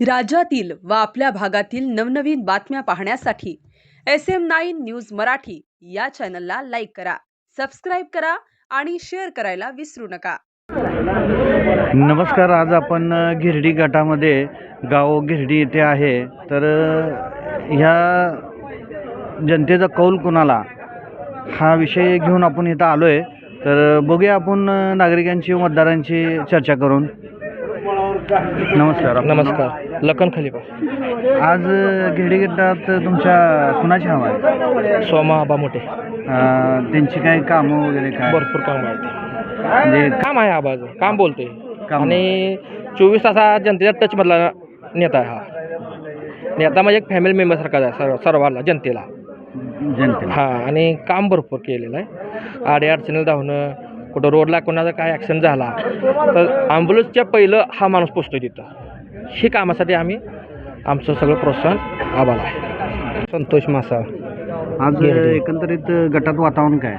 राज्यातील व आपल्या भागातील नवनवीन बातम्या पाहण्यासाठी S M nine news Marathi या चॅनलला लाईक करा सबस्क्राईब करा आणि शेअर करायला विसरू नका. नमस्कार आज आपण गिरडी गटामध्ये गाव गिरडी येथे आहे. तर ह्या जनतेचा कौल कुणाला? हा विषय घेऊन आपण इथं आलो आहे तर बघूया आपण नागरिकांची मतदारांची चर्चा करून. नमस्कार? नमस्कार. लखन खलिफा. आज अ, गिरडी गटात तुमच्या कुणाची हवा आहे? सोमा आबा मोठे अ, त्यांची काही कामं वगैरे काय? भरपूर काम आहेत. म्हणजे काम आहे आबाचं काम बोलतोय. काम. आणि चोवीस तासा जनतेच्या टचमधला नेता आहे हा. नेता म्हणजे एक फॅमिली मेंबरसारखाच आहे सर्व सर्वांना जनतेला. जनतेला. हा आणि काम भरपूर केलेलं आहे. आडे अडचणीला धावणं कुठं रोडला कोणाचा काय ॲक्सिडेंट झाला तर ॲम्ब्युलन्सच्या पहिलं हा माणूस पोचतो तिथं. ही कामासाठी आम्ही आमचं सगळं प्रोत्साहन आबाला आहे. संतोष मासा आज. एकंदरीत गटात वातावरण काय?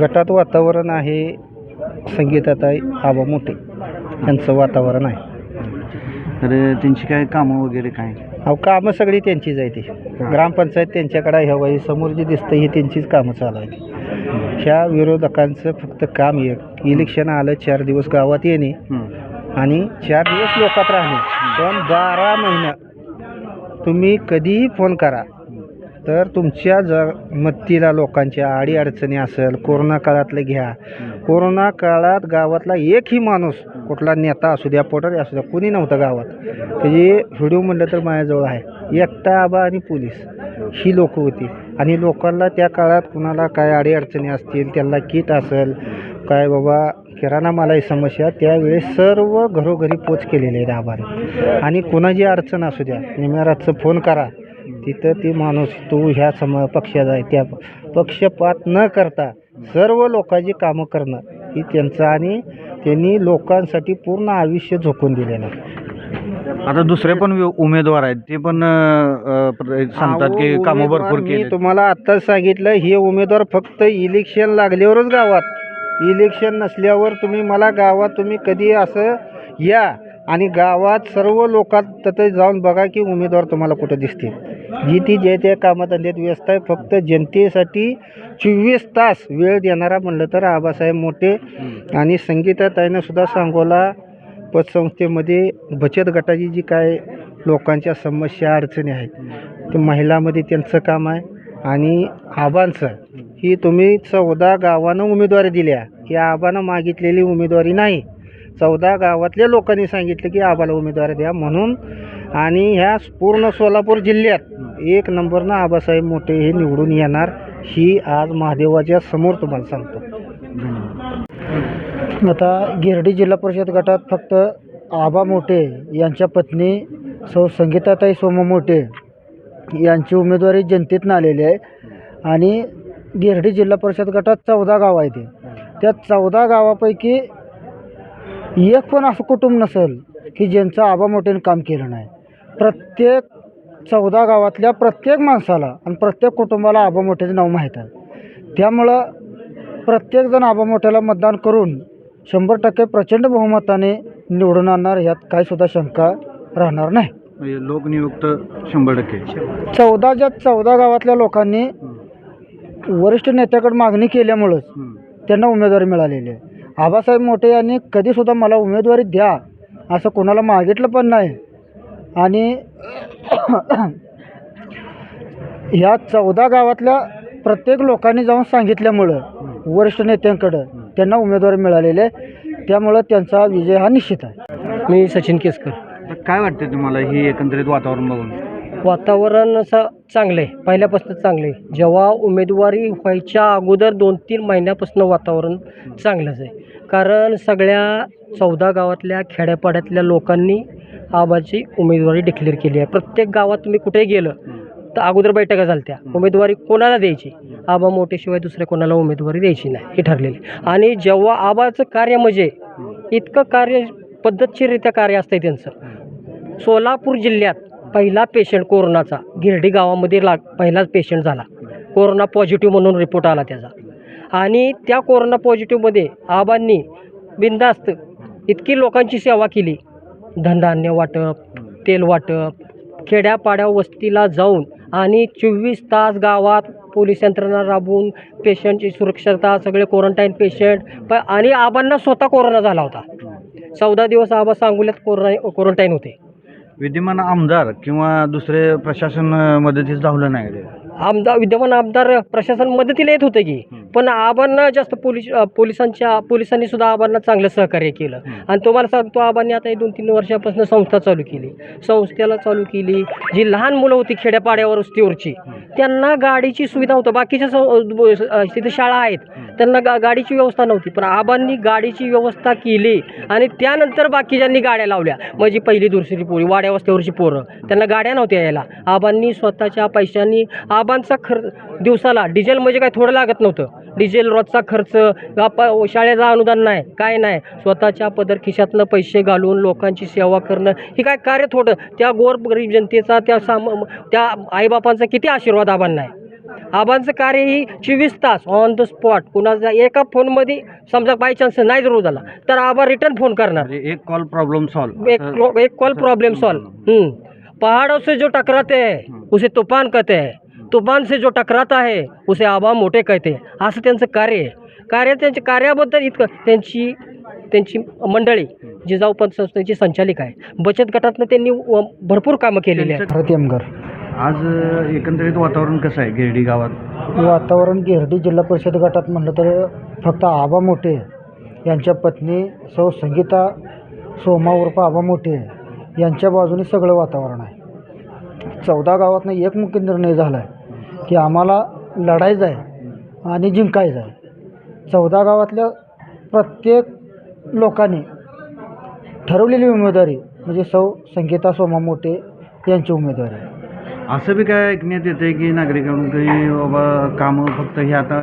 गटात वातावरण आहे संगीताताई आबा मोठे यांचं वातावरण आहे. तर त्यांची काय कामं वगैरे काय? अहो कामं सगळी त्यांचीच आहे ती. ग्रामपंचायत त्यांच्याकडे ह्या बाई समोर जी दिसतं ही त्यांचीच कामं चालू आहेत. ह्या विरोधकांचं फक्त काम एक. इलेक्शन आलं चार दिवस गावात येणे. आणि चार दिवस लोकात राहणे. पण बारा महिना तुम्ही कधीही फोन करा. तर तुमच्या ज मत्तीला लोकांच्या आडी अडचणी असेल कोरोना काळातलं घ्या. कोरोना काळात गावातला एकही माणूस कुठला नेता असू द्या पोटारी असू द्या कुणी नव्हतं गावात. त्याची व्हिडिओ म्हणलं तर माझ्याजवळ आहे. एकटा आबा आणि पोलीस. ही लोक होती. आणि लोकांना त्या काळात कुणाला काय अडीअडचणी असतील त्यांना किट असेल काय बाबा किराणा मालाही समस्या त्यावेळेस सर्व घरोघरी पोच केलेले आहेत आभार. आणि कुणाची अडचण असू द्या निम्यारातचं फोन करा. तिथं ती माणूस तू ह्या सम पक्षाचा आहे त्या पक्षपात न करता सर्व लोकांची कामं करणं ही त्यांचं आणि त्यांनी लोकांसाठी पूर्ण आयुष्य झोकून दिलेलं आहे. आता दुसरे पण उमेदवार आहेत ते पण अ, अ, प्र- सांगतात की अहो, कामं उमेदवार भरपूर मी केली तुम्हाला आत्ताच सांगितलं हे उमेदवार फक्त इलेक्शन लागल्यावरच गावात. इलेक्शन नसल्यावर तुम्ही मला गावात तुम्ही कधी असं या आणि गावात सर्व लोकात तिथे जाऊन बघा की उमेदवार तुम्हाला कुठं दिसतील. जी ती जे त्या कामाधंद्यात व्यस्त आहे फक्त जनतेसाठी चोवीस तास वेळ देणारा म्हणलं तर आबासाहेब मोठे आणि संगीताताईनं सुद्धा सांगोला पतसंस्थेमध्ये बचत गटाची जी काय लोकांच्या समस्या अडचणी आहेत ते महिलामध्ये त्यांचं काम आहे आणि आबांचं. ही तुम्ही चौदा गावानं उमेदवारी दिल्या. ही आबानं मागितलेली उमेदवारी नाही. चौदा गावातल्या लोकांनी सांगितलं की आबाला उमेदवारी द्या म्हणून. आणि ह्या पूर्ण सोलापूर जिल्ह्यात एक नंबरनं आबासाहेब मोठे हे निवडून येणार ही आज महादेवाच्या समोर तुम्हाला सांगतो. आता गिरडी जिल्हा परिषद गटात फक्त आबा मोठे यांच्या पत्नी सौ संगीताताई सोम मोठे यांची उमेदवारी जनतेतनं आलेली आहे. आणि गिरडी जिल्हा परिषद गटात चौदा गाव आहे ते त्या चौदा गावापैकी एक पण असं कुटुंब नसेल की ज्यांचं आबा मोठ्याने काम केलं नाही. प्रत्येक चौदा गावातल्या प्रत्येक माणसाला आणि प्रत्येक कुटुंबाला आबा मोठ्याचं नाव माहीत आहे. त्यामुळं प्रत्येकजण आबा मोठ्याला मतदान करून शंभर टक्के प्रचंड बहुमताने निवडून आणणार ह्यात काही सुद्धा शंका राहणार नाही. म्हणजे लोकनियुक्त शंभर टक्के. चौदाच्या चौदा गावातल्या लोकांनी वरिष्ठ नेत्याकडे मागणी केल्यामुळंच. त्यांना उमेदवारी मिळालेली आहे. आबासाहेब मोठे यांनी कधीसुद्धा मला उमेदवारी द्या असं कोणाला मागितलं पण नाही. आणि ह्या चौदा गावातल्या प्रत्येक लोकांनी जाऊन सांगितल्यामुळं वरिष्ठ नेत्यांकडं त्यांना उमेदवारी मिळालेली आहे त्यामुळं त्यांचा विजय हा निश्चित आहे. मी सचिन केसकर. तर काय वाटतं तुम्हाला ही एकंदरीत वातावरण बघून? वातावरण असं चांगलं आहे पहिल्यापासून चांगलं आहे जेव्हा उमेदवारी व्हायच्या अगोदर दोन तीन महिन्यापासून वातावरण चांगलंच आहे. कारण सगळ्या चौदा गावातल्या खेड्यापाड्यातल्या लोकांनी आबाची उमेदवारी डिक्लेअर केली आहे. प्रत्येक गावात तुम्ही कुठेही गेलं तर अगोदर बैठका झाल्या उमेदवारी कोणाला द्यायची? आबा मोठ्याशिवाय दुसऱ्या कोणाला उमेदवारी द्यायची नाही हे ठरलेली आणि जेव्हा आबाचं कार्य म्हणजे इतकं कार्य पद्धतशीररित्या कार्य असतं त्यांचं. सोलापूर जिल्ह्यात पहिला पेशंट कोरोनाचा गिरडी गावामध्ये लाग पहिलाच पेशंट झाला. कोरोना पॉझिटिव्ह म्हणून रिपोर्ट आला त्याचा. आणि त्या कोरोना पॉझिटिव्हमध्ये आबांनी बिंदास्त इतकी लोकांची सेवा केली. धनधान्य वाटप तेल वाटप खेड्यापाड्या वस्तीला जाऊन आणि चोवीस तास गावात पोलीस यंत्रणा राबवून पेशंटची सुरक्षता सगळे क्वारंटाईन पेशंट प आणि आबांना स्वतः कोरोना झाला होता. चौदा दिवस आबा सांगोल्यात कोरोना क्वारंटाईन होते. विद्यमान आमदार किंवा दुसरे प्रशासन मदतीस धावलं नाही आमदार विद्यमान आमदार प्रशासन मदतीला येत होते की. पण आबांना जास्त पोलीस पोलिसांच्या पोलिसांनी सुद्धा आबांना चांगलं सहकार्य केलं. आणि तुम्हाला सांगतो आबांनी आता दोन तीन वर्षापासून संस्था चालू केली. संस्थेला चालू केली. जी लहान मुलं होती खेड्यापाड्यावर वस्तीवरची त्यांना गाडीची सुविधा होतं. बाकीच्या तिथे शाळा आहेत. त्यांना गा गाडीची व्यवस्था नव्हती. पण आबांनी गाडीची व्यवस्था केली आणि त्यानंतर बाकीच्यांनी गाड्या लावल्या. म्हणजे पहिली दुसरी पोरी वाड्या वस्त्यावरची पोरं. त्यांना गाड्या नव्हत्या यायला. आबांनी स्वतःच्या पैशांनी आबांचा खर्च दिवसाला डिझेल म्हणजे काय थोडं लागत नव्हतं. डिझेल रोजचा खर्च बापा शाळेचा अनुदान नाही काय नाही. स्वतःच्या पदर खिशातनं पैसे घालून लोकांची सेवा करणं हे काय कार्य थोडं. त्या गोर गरीब जनतेचा त्या साम त्या आईबापांचा किती आशीर्वाद आबांना आहे. आबांचं कार्य ही चोवीस तास ऑन द स्पॉट कुणाचा एका फोनमध्ये समजा बाय चान्स नाही जरूर झाला तर आबा रिटर्न फोन करणार. म्हणजे एक कॉल प्रॉब्लेम सॉल्व एक एक कॉल प्रॉब्लम सॉल्व पहाड़ों से जो टकराते हैं उसे तूफान कहते हैं. तूफान से जो टकराता है उसे आबा मोठे कहते हैं। असं त्यांचं कार्य आहे कार्य त्यांच्या कार्याबद्दल इतकं त्यांची त्यांची मंडळी जिजाऊ पंत संस्थेची संचालिका आहे. बचत गटातनं त्यांनी व- भरपूर कामं केलेली आहेत. प्रतिमगर आज एकंदरीत वातावरण कसं आहे गिरडी गावात? वातावरण गिरडी जिल्हा परिषद गटात म्हटलं तर फक्त आबा मोठे यांच्या पत्नी सौ संगीता सोमा उर्फ आबा मोठे यांच्या बाजूने सगळं वातावरण आहे. चौदा गावातनं एक मुख्य निर्णय झाला आहे की आम्हाला लढायचं आहे आणि जिंकायचं आहे. चौदा गावातल्या प्रत्येक लोकांनी ठरवलेली उमेदवारी म्हणजे सौ संगीता सोमा मोठे यांची उमेदवारी आहे. असं बी काय ऐकण्यात येते की नागरिकांकडून की बाबा कामं फक्त हे आता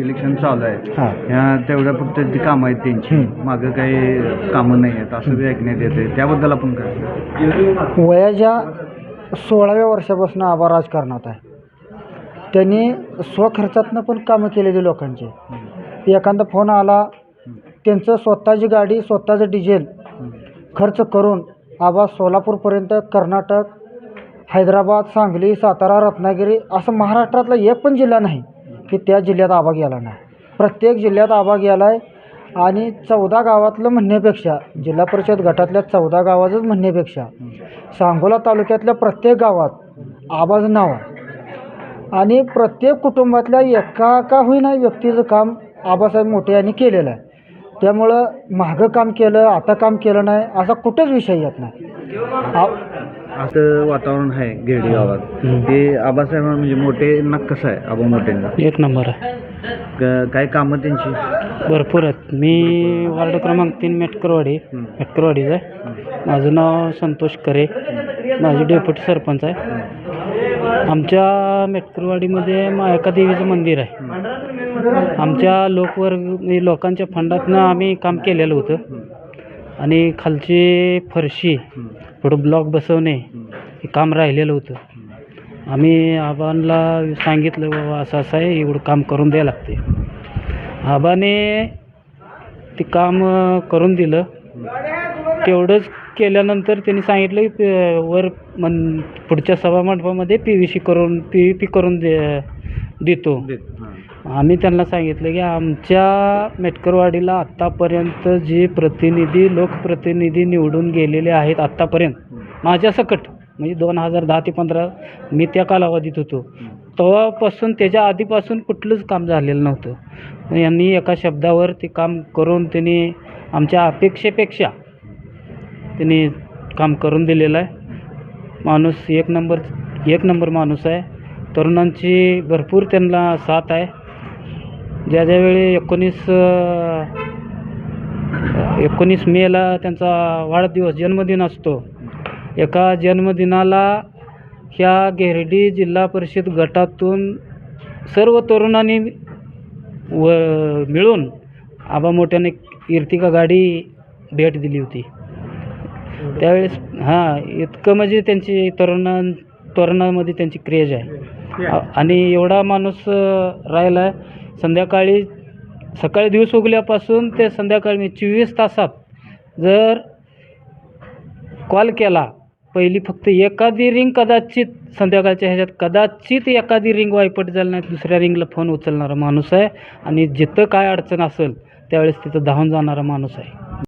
इलेक्शन चालू आहे हां. ह्या तेवढ्या फक्त ती कामं आहेत त्यांची. मागं काही कामं नाही आहेत. असं बी ऐकण्यात येते त्याबद्दल आपण काय वयाच्या सोळाव्या वर्षापासून आबा राजकारणात आहे. त्यांनी स्वखर्चातनं पण कामं केलेली लोकांचे. एखादा फोन आला त्यांचं स्वतःची गाडी स्वतःचं डिझेल खर्च करून आबा सोलापूरपर्यंत कर्नाटक हैदराबाद सांगली सातारा रत्नागिरी असं महाराष्ट्रातला एक पण जिल्हा नाही की त्या जिल्ह्यात आबा गेला नाही. प्रत्येक जिल्ह्यात आबा गेला आहे आणि चौदा गावातलं म्हणण्यापेक्षा जिल्हा परिषद गटातल्या चौदा गावाचंच म्हणण्यापेक्षा सांगोला तालुक्यातल्या प्रत्येक गावात आबाचं नाव आहे. आणि प्रत्येक कुटुंबातल्या एका का होईना व्यक्तीचं काम आबासाहेब मोठे यांनी केलेलं आहे. त्यामुळं मागं काम केलं आता काम केलं नाही असा कुठंच विषय येत नाही. आ- असं वातावरण आहे गिरडी गावात. ते आबासाहेब म्हणजे मोठे कसं आहे? आबा मोठेंना? एक नंबर आहे. क- काय कामं त्यांची? भरपूर आहेत. मी वार्ड क्रमांक तीन मेटकरवाडी. हं. मेटकरवाडीचा आहे. माझं नाव संतोष करे माझे डेप्युटी सरपंच आहे. आमच्या मेटकरवाडीमध्ये मायका देवीचं मंदिर आहे. आमच्या लोकवर्ग म्हणजे लोकांच्या फंडातनं आम्ही काम केलेलं होतं. आणि खालची फरशी पुढं ब्लॉक बसवणे हे काम राहिलेलं होतं. आम्ही आबांना सांगितलं बाबा असं असं आहे एवढं काम करून द्यायला लागते. आबाने ते काम करून दिलं. तेवढंच केल्यानंतर त्यांनी सांगितलं की वर मन पुढच्या सभामंडपामध्ये पी व्ही सी करून पी व्ही पी करून दे देतो. आम्ही त्यांना सांगितलं की आमच्या मेटकरवाडीला आत्तापर्यंत जे प्रतिनिधी लोकप्रतिनिधी निवडून गेलेले आहेत आत्तापर्यंत माझ्या सकट म्हणजे दोन हजार दहा ते पंधरा मी त्या कालावधीत होतो. तेव्हापासून त्याच्या आधीपासून कुठलंच काम झालेलं नव्हतं. यांनी एका शब्दावर ते काम करून त्यांनी आमच्या अपेक्षेपेक्षा त्यांनी काम करून दिलेलं आहे. माणूस एक नंबर एक नंबर माणूस आहे. तरुणांची भरपूर त्यांना साथ आहे. ज्या ज्यावेळी एकोणीस एकोणीस मेला त्यांचा वाढदिवस जन्मदिन असतो एका जन्मदिनाला ह्या गेरडी जिल्हा परिषद गटातून सर्व तरुणांनी व मिळून आबा मोठ्याने इर्तिका गाडी भेट दिली होती. त्यावेळेस हां इतकं म्हणजे त्यांची तरुणां तरुणामध्ये त्यांची क्रेज आहे. आणि एवढा माणूस राहिला आहे संध्याकाळी सकाळी दिवस उगल्यापासून ते संध्याकाळी चोवीस तासात जर कॉल केला पहिली फक्त एखादी रिंग कदाचित संध्याकाळच्या ह्याच्यात कदाचित एखादी रिंग वायपट झाली नाही दुसऱ्या रिंगला फोन उचलणारा माणूस आहे. आणि जिथं काय अडचण असेल त्यावेळेस तिथं धावून जाणारा माणूस आहे.